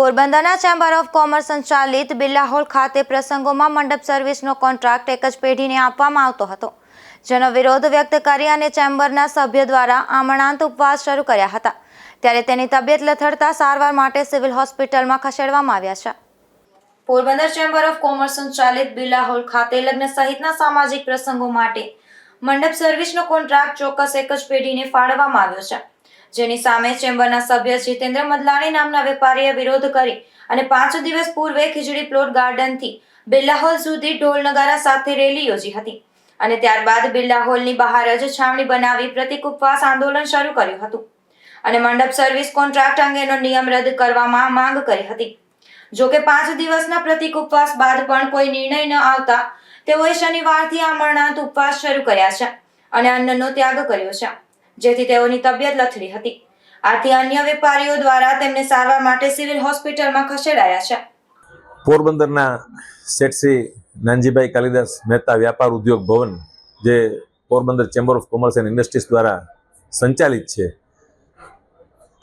પોરબંદરના chamber of commerce સંચાલિત Birla hall ખાતે પ્રસંગોમાં મંડપ સર્વિસનો કોન્ટ્રાક્ટ એક જ પેઢીને આપવામાં આવતો હતો. જેનો વિરોધ વ્યક્ત કરી અને ચેમ્બરના સભ્ય દ્વારા આમણાંત ઉપવાસ શરૂ કર્યા હતા. ત્યારે તેની તબિયત લથડતા સારવાર માટે સિવિલ હોસ્પિટલમાં ખસેડવામાં આવ્યા છે. પોરબંદર ચેમ્બર ઓફ કોમર્સ સંચાલિત બિરલા હોલ ખાતે લગ્ન સહિતના સામાજિક પ્રસંગો માટે મંડપ સર્વિસનો કોન્ટ્રાક્ટ ચોક્કસ એક જ પેઢીને ફાળવવામાં આવ્યો છે. જેની સામે ચેમ્બરના સભ્ય જીતેન્દ્ર મદલાણી નામના વેપારીએ વિરોધ કરી અને પાંચ દિવસ પૂર્વે ખીજડી પ્લોટ ગાર્ડનથી બિરલા સુધી ઢોલ નગારા સાથે રેલી યોજી હતી. અને ત્યારબાદ બિરલા હોલની બહાર જ છાવણી બનાવી પ્રતિક ઉપવાસ આંદોલન શરૂ કર્યું હતું. અને મંડપ સર્વિસ કોન્ટ્રાક્ટ અંગેનો નિયમ રદ કરવામાં માંગ કરી હતી. જો કે પાંચ દિવસના પ્રતિક ઉપવાસ બાદ પણ કોઈ નિર્ણય ન આવતા તેઓએ શનિવારથી આમરણાંત ઉપવાસ શરૂ કર્યા છે અને અન્નનો ત્યાગ કર્યો છે. જેથી તેઓની તબિયત લથડી હતી. આથી અન્ય વેપારીઓ દ્વારા તેમને સારવાર માટે સિવિલ હોસ્પિટલમાં ખસેડાયા છે. પોરબંદરના શેઠ શ્રી નાનજીભાઈ કાલિદાસ મહેતા વ્યાપાર ઉદ્યોગ ભવન, જે Porbandar chamber of commerce and industries દ્વારા સંચાલિત છે,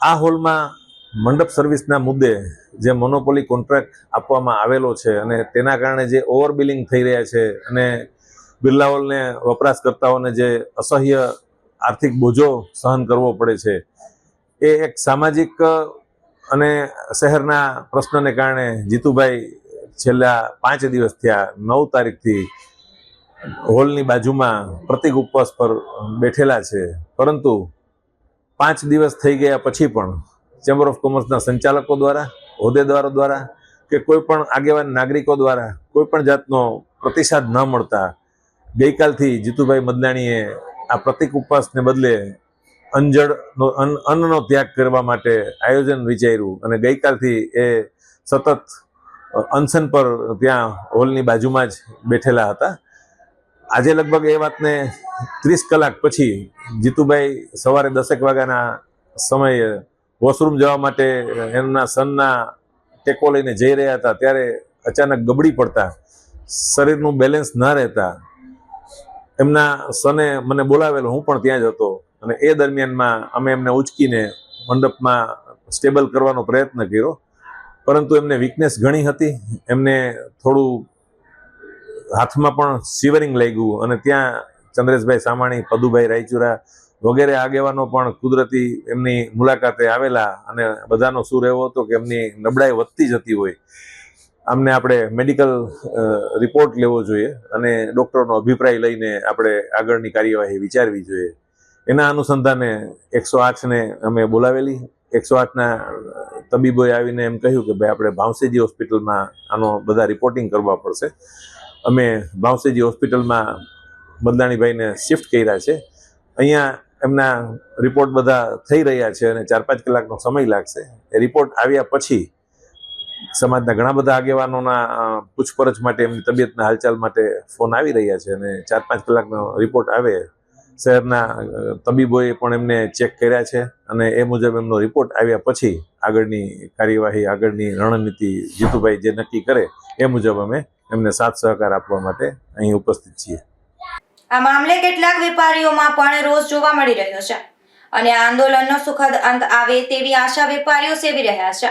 આ હોલમાં મંડપ સર્વિસના મુદ્દે જે મોનોપોલી કોન્ટ્રાક્ટ આપવામાં આવેલો છે અને તેના કારણે જે ઓવર બિલિંગ થઈ રહ્યા છે અને બિરલા વપરાશકર્તાઓને જે અસહ્ય આર્થિક બોજો સહન કરવો પડે છે. એ એક સામાજિક અને શહેરના પ્રશ્નને કારણે જીતુભાઈ છેલ્લા પાંચ દિવસ થયા નવ તારીખથી હોલની બાજુમાં પ્રતિક ઉપવાસ પર બેઠેલા છે. પરંતુ પાંચ દિવસ થઈ ગયા પછી પણ ચેમ્બર ઓફ કોમર્સના સંચાલકો દ્વારા, હોદ્દેદારો દ્વારા કે કોઈ પણ આગેવાન નાગરિકો દ્વારા કોઈ પણ જાતનો પ્રતિસાદ ન મળતા ગઈકાલથી જીતુભાઈ મદનાણીએ આ પ્રતિક ઉપવાસને બદલે અંજળનો અન્ન, અન્નનો ત્યાગ કરવા માટે આયોજન વિચાર્યું અને ગઈકાલથી એ સતત અનશન પર ત્યાં હોલની બાજુમાં જ બેઠેલા હતા. આજે લગભગ એ વાતને ત્રીસ કલાક પછી જીતુભાઈ સવારે દસેક વાગ્યાના સમયે વોશરૂમ જવા માટે એમના સનના ટેકો લઈને જઈ રહ્યા હતા. ત્યારે અચાનક ગબડી પડતા, શરીરનું બેલેન્સ ન રહેતા એમના સને મને બોલાવેલો, હું પણ ત્યાં જ હતો. અને એ દરમિયાનમાં અમે એમને ઉચકીને મંડપમાં સ્ટેબલ કરવાનો પ્રયત્ન કર્યો. પરંતુ એમને વીકનેસ ઘણી હતી. એમને થોડું હાથમાં પણ શિવરિંગ લાગ્યું અને ત્યાં ચંદ્રેશભાઈ સામાણી, પદુભાઈ રાયચુરા વગેરે આગેવાનો પણ કુદરતી એમની મુલાકાતે આવેલા અને બધાનો સુર એવો હતો કે એમની નબળાઈ વધતી જતી હોય. આમને આપણે મેડિકલ રિપોર્ટ લેવો જોઈએ અને ડૉક્ટરનો અભિપ્રાય લઈને આપણે આગળની કાર્યવાહી વિચારવી જોઈએ. એના અનુસંધાને એકસો આઠને અમે બોલાવેલી. એકસો આઠના તબીબોએ આવીને એમ કહ્યું કે ભાઈ, આપણે ભાવસેજી હોસ્પિટલમાં આનો બધા રિપોર્ટિંગ કરવા પડશે. અમે ભાવસેજી હોસ્પિટલમાં મદનાણીભાઈને શિફ્ટ કર્યા છે. અહીંયા એમના રિપોર્ટ બધા થઈ રહ્યા છે અને ચાર પાંચ કલાકનો સમય લાગશે. એ રિપોર્ટ આવ્યા પછી સમાજના ઘણા બધા આગેવાનોના પૂછપરછ માટે, એમની તબિયતના હાલચાલ માટે ફોન આવી રહ્યા છે અને ચાર પાંચ કલાકનો રિપોર્ટ આવે. શહેરના તબીબોએ પણ એમને ચેક કર્યા છે અને એ મુજબ એમનો રિપોર્ટ આવ્યા પછી આગળની કાર્યવાહી, આગળની રણનીતિ જીતુભાઈ જે નક્કી કરે એ મુજબ અમે એમને સાથ સહકાર આપવા માટે અહીં ઉપસ્થિત છીએ. આ મામલે કેટલાક વેપારીઓમાં પણ રોષ જોવા મળી રહ્યો છે અને આંદોલનનો સુખદ અંત આવે તેવી આશા વેપારીઓ સેવી રહ્યા છે.